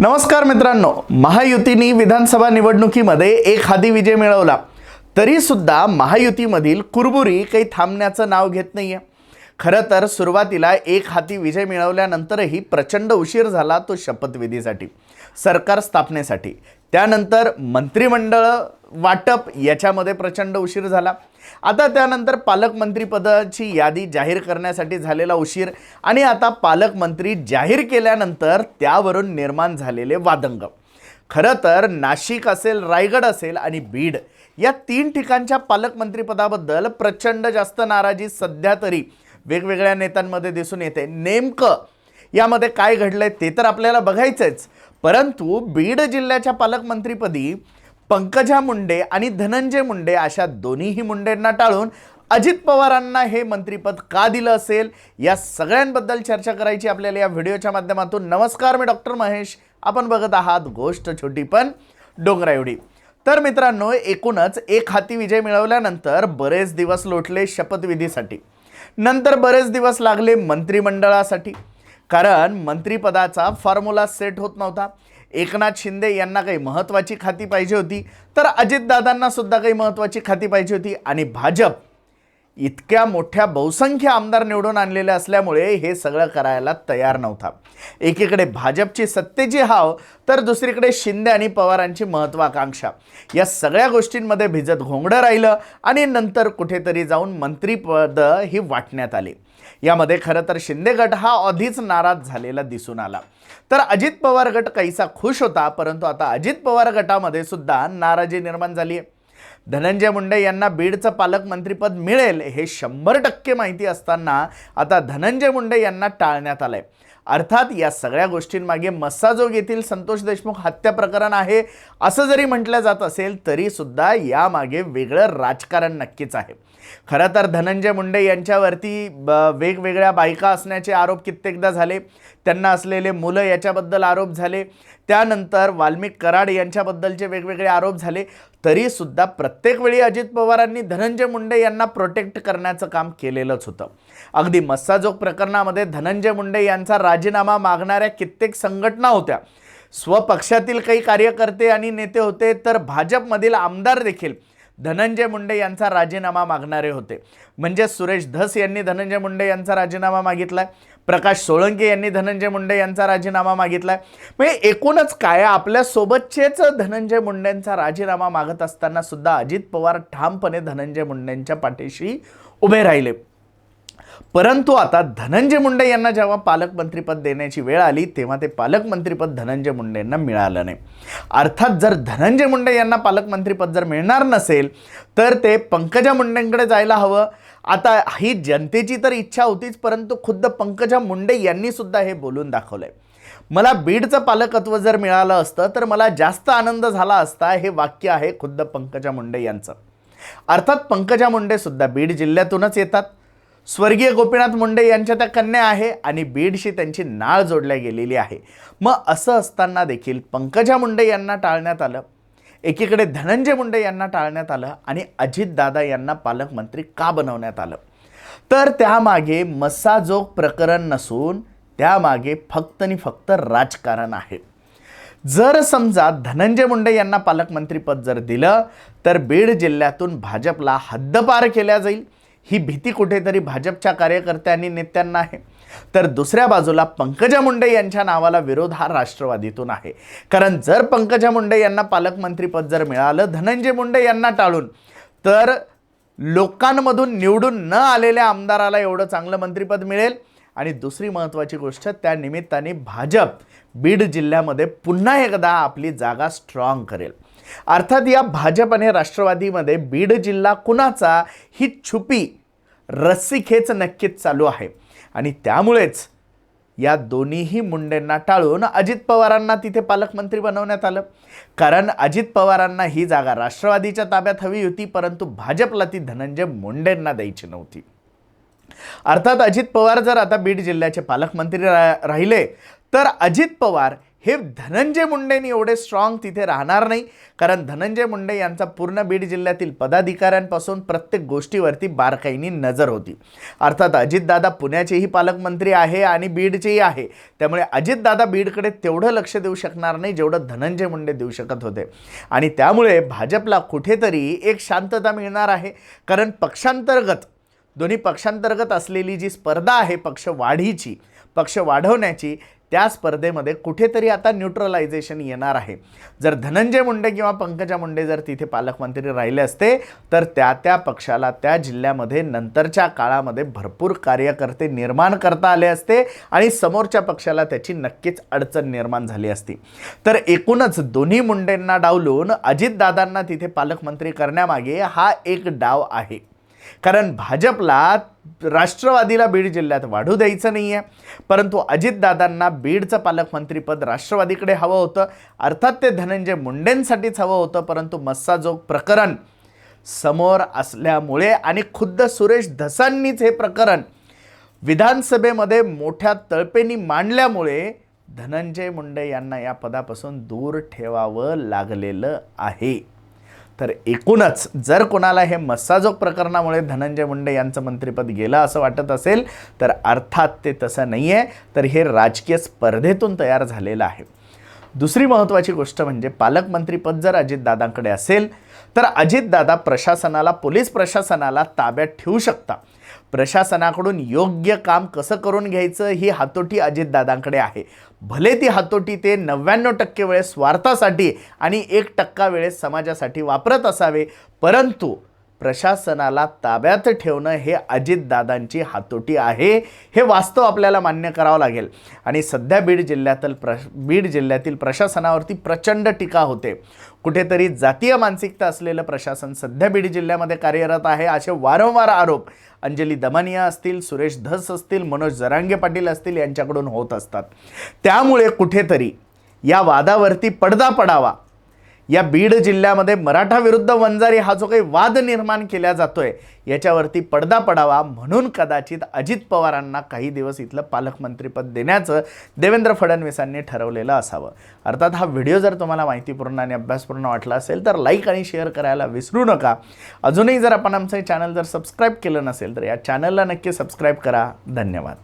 नमस्कार मित्रांनो महायुतीनी विधानसभा निवडणुकीमध्ये एक हादी विजय मिळवला. तरी सुद्धा महायुतीमधील कुरबुरी काही थांबण्याचं नाव घेत नाही आहे खरं तर सुरुवातीला एक हाती विजय मिळवल्यानंतरही प्रचंड उशीर झाला तो शपथविधीसाठी सरकार स्थापनेसाठी. त्यानंतर मंत्रिमंडळ वाटप याच्यामध्ये प्रचंड उशीर झाला. आता त्यानंतर पालकमंत्रीपदाची यादी जाहीर करण्यासाठी झालेला उशीर आणि आता पालकमंत्री जाहीर केल्यानंतर त्यावरून निर्माण झालेले वादंग. खरं तर नाशिक असेल रायगड असेल आणि बीड या तीन ठिकाणच्या पालकमंत्रीपदाबद्दल प्रचंड जास्त नाराजी सध्या तरी वेगवेगळ्या नेत्यांमध्ये दिसून येते. नेमकं यामध्ये काय घडलंय ते तर आपल्याला बघायचंच. परंतु बीड जिल्ह्याच्या पालकमंत्रीपदी पंकजा मुंडे आणि धनंजय मुंडे अशा दोन्हीही मुंडेंना टाळून अजित पवारांना हे मंत्रीपद का दिलं असेल? या सगळ्यांबद्दल चर्चा करायची आपल्याला या व्हिडिओच्या माध्यमातून. नमस्कार मी डॉक्टर महेश. आपण बघत आहात गोष्ट छोटी पण डोंगरा एवढी. तर मित्रांनो एकूणच एक हाती विजय मिळवल्यानंतर बरेच दिवस लोटले शपथविधीसाठी. नंतर बरेच दिवस लागले मंत्रिमंडळासाठी. कारण मंत्रिपदाचा फॉर्म्युला सेट होत नव्हता. एकनाथ शिंदे यांना काही महत्त्वाची खाती पाहिजे होती तर अजितदादांना सुद्धा काही महत्त्वाची खाती पाहिजे होती आणि भाजप इतक्या मोठ्या बहुसंख्य आमदार निवडून आणलेले असल्यामुळे हे सगळं करायला तयार नव्हता. एकीकडे भाजपची सत्तेची हाव तर दुसरीकडे शिंदे आणि पवारांची महत्वाकांक्षा. या सगळ्या गोष्टींमध्ये भिजत घोंगडं राहिलं आणि नंतर कुठेतरी जाऊन मंत्रीपद ही वाटण्यात आली. यामध्ये खरं तर शिंदे गट हा आधीच नाराज झालेला दिसून आला. तर अजित पवार गट काहीसा खुश होता परंतु आता अजित पवार गटामध्ये सुद्धा नाराजी निर्माण झाली आहे धनंजय मुंडे यांना बीडचं पालकमंत्रीपद मिळेल हे शंभर टक्के माहिती असताना आता धनंजय मुंडे यांना टाळण्यात आलं आहे अर्थात या सगळ्या गोष्टींमागे मस्साजोग येथील संतोष देशमुख हत्या प्रकरण आहे. असं जरी म्हटलं जात असेल तरीसुद्धा यामागे वेगळं राजकारण नक्कीच आहे. खरं तर धनंजय मुंडे यांच्यावरती ब वेगवेगळ्या बायका असण्याचे आरोप कित्येकदा झाले. त्यांना असलेले मुलं याच्याबद्दल आरोप झाले. त्यानंतर वाल्मिक कराड यांच्याबद्दलचे वेगवेगळे आरोप झाले. तरीसुद्धा प्रत्येक वेळी अजित पवारांनी धनंजय मुंडे यांना प्रोटेक्ट करण्याचं काम केलेलंच होतं. अगदी मस्साजोग प्रकरणामध्ये धनंजय मुंडे यांचा राजीनामा मागणाऱ्या कित्येक संघटना होत्या. स्वपक्षातील काही कार्यकर्ते आणि नेते होते तर भाजपमधील आमदार देखील धनंजय मुंडे यांचा राजीनामा मागणारे होते. म्हणजे सुरेश धस यांनी धनंजय मुंडे यांचा राजीनामा मागितलाय. प्रकाश सोळंके यांनी धनंजय मुंडे यांचा राजीनामा मागितला आहे म्हणजे एकूणच काय आपल्यासोबतचेच धनंजय मुंडेंचा राजीनामा मागत असताना सुद्धा अजित पवार ठामपणे धनंजय मुंडेंच्या पाठीशी उभे राहिले. परंतु आता धनंजय मुंडे यांना जेव्हा पालकमंत्रीपद देण्याची वेळ आली तेव्हा ते पालकमंत्रीपद धनंजय मुंडेंना मिळालं नाही. अर्थात जर धनंजय मुंडे यांना पालकमंत्रीपद जर मिळणार नसेल तर ते पंकजा मुंडेंकडे जायला हवं. आता ही जनतेची तर इच्छा होतीच परंतु खुद्द पंकजा मुंडे यांनी सुद्धा हे बोलून दाखवलंय. मला बीडचं पालकत्व जर मिळालं असतं तर मला जास्त आनंद झाला असता हे वाक्य आहे खुद्द पंकजा मुंडे यांचं. अर्थात पंकजा मुंडे सुद्धा बीड जिल्ह्यातूनच येतात. स्वर्गीय गोपीनाथ मुंडे यांच्या त्या कन्या आहे आणि बीडशी त्यांची नाळ जोडल्या गेलेली आहे. मग असं असताना देखील पंकजा मुंडे यांना टाळण्यात आलं. एकीकडे धनंजय मुंडे यांना टाळण्यात आलं आणि अजितदादा यांना पालकमंत्री का बनवण्यात आलं? तर त्यामागे मसाजोग प्रकरण नसून त्यामागे फक्त आणि फक्त राजकारण आहे. जर समजा धनंजय मुंडे यांना पालकमंत्रीपद जर दिलं तर बीड जिल्ह्यातून भाजपला हद्दपार केल्या जाईल. ही भीती कुठेतरी भाजपच्या कार्यकर्त्यांनी नेत्यांना आहे. तर दुसऱ्या बाजूला पंकजा मुंडे यांच्या नावाला विरोध हा राष्ट्रवादीतून आहे. कारण जर पंकजा मुंडे यांना पालकमंत्रीपद जर मिळालं धनंजय मुंडे यांना टाळून तर लोकांमधून निवडून न आलेल्या आमदाराला एवढं चांगलं मंत्रिपद मिळेल. आणि दुसरी महत्त्वाची गोष्ट त्या निमित्ताने भाजप बीड जिल्ह्यामध्ये पुन्हा एकदा आपली जागा स्ट्रॉंग करेल. अर्थात या भाजप आणि राष्ट्रवादीमध्ये बीड जिल्हा कुणाचा? ही छुपी रस्सीखेच नक्कीच चालू आहे. आणि त्यामुळेच या दोन्हीही मुंडेंना टाळून अजित पवारांना तिथे पालकमंत्री बनवण्यात आलं. कारण अजित पवारांना ही जागा राष्ट्रवादीच्या ताब्यात हवी होती परंतु भाजपला ती धनंजय मुंडेंना द्यायची नव्हती. अर्थात अजित पवार जर आता बीड जिल्ह्याचे पालकमंत्री रा राहिले तर अजित पवार हे धनंजय मुंडेंनी एवढे स्ट्रॉंग तिथे राहणार नाही. कारण धनंजय मुंडे यांचा पूर्ण बीड जिल्ह्यातील पदाधिकाऱ्यांपासून प्रत्येक गोष्टीवरती बारकाईनी नजर होती. अर्थात अजितदादा पुण्याचेही पालकमंत्री आहे आणि बीडचेही आहे. त्यामुळे अजितदादा बीडकडे तेवढं लक्ष देऊ शकणार नाही जेवढं धनंजय मुंडे देऊ शकत होते. आणि त्यामुळे भाजपला कुठेतरी एक शांतता मिळणार आहे. कारण पक्षांतर्गत दोन्ही पक्षांतर्गत असलेली जी स्पर्धा आहे पक्ष वाढीची पक्ष वाढवण्याची त्या स्पर्धेमध्ये कुठेतरी आता न्यूट्रलायझेशन येणार आहे. जर धनंजय मुंडे किंवा पंकजा मुंडे जर तिथे पालकमंत्री राहिले असते तर त्या त्या पक्षाला त्या जिल्ह्यामध्ये नंतरच्या काळामध्ये भरपूर कार्यकर्ते निर्माण करता आले असते आणि समोरच्या पक्षाला त्याची नक्कीच अडचण निर्माण झाली असती. तर एकूणच दोन्ही मुंडेंना डावलून अजितदादांना तिथे पालकमंत्री करण्यामागे हा एक डाव आहे. कारण भाजपला राष्ट्रवादीला बीड जिल्ह्यात वाढू द्यायचं नाही आहे परंतु अजितदादांना बीडचं पालकमंत्रीपद राष्ट्रवादीकडे हवं होतं. अर्थात ते धनंजय मुंडेंसाठीच हवं होतं परंतु मस्साजोग प्रकरण समोर असल्यामुळे आणि खुद्द सुरेश धसांनीच हे प्रकरण विधानसभेमध्ये मोठ्या तळपेनी मांडल्यामुळे धनंजय मुंडे यांना या पदापासून दूर ठेवावं लागलेलं आहे. तर एकूणच जर कोणाला हे मस्साजोग प्रकरणामुळे धनंजय मुंडे यांचं मंत्रिपद गेलं असं वाटत असेल तर अर्थात ते तसं नाही आहे तर हे राजकीय स्पर्धेतून तयार झालेलं आहे. दुसरी महत्त्वाची गोष्ट म्हणजे पालकमंत्रीपद जर अजितदादांकडे असेल तर अजितदादा प्रशासनाला पोलीस प्रशासनाला ताब्यात ठेवू शकता प्रशासनाकडून योग्य काम कसं करून घ्यायचं ही हातोटी अजितदादांकडे आहे. भले ती हातोटी ते नव्याण्णव टक्के वेळेस स्वार्थासाठी आणि एक टक्का वेळेस समाजासाठी वापरत असावे परंतु प्रशासनाला ताब्यात ठेवणं हे अजितदादांची हातोटी आहे हे वास्तव आपल्याला मान्य करावं लागेल. आणि सध्या बीड जिल्ह्यातील प्र बीड जिल्ह्यातील प्रशासनावरती प्रचंड टीका होते. कुठेतरी जातीय मानसिकता असलेलं प्रशासन सध्या बीड जिल्ह्यामध्ये कार्यरत आहे असे वारंवार आरोप अंजली दमानिया असतील सुरेश धस असतील मनोज जरांगे पाटील असतील यांच्याकडून होत असतात. त्यामुळे कुठेतरी या वादावरती पडदा पडावा या बीड जिल्ह्यामध्ये मराठा विरुद्ध वंजारी हा जो काही वाद निर्माण केला जातोय याच्यावरती पडदा पडावा म्हणून कदाचित अजित पवारांना काही दिवस इथलं पालकमंत्रीपद देण्याचं देवेंद्र फडणवीसांनी ठरवलेलं असावं. अर्थात हा व्हिडिओ जर तुम्हाला माहितीपूर्ण आणि अभ्यासपूर्ण वाटला असेल तर लाईक आणि शेअर करायला विसरू नका. अजूनही जर आपण आमचं चॅनल जर सबस्क्राईब केलं नसेल तर या चॅनलला नक्की सबस्क्राईब करा. धन्यवाद.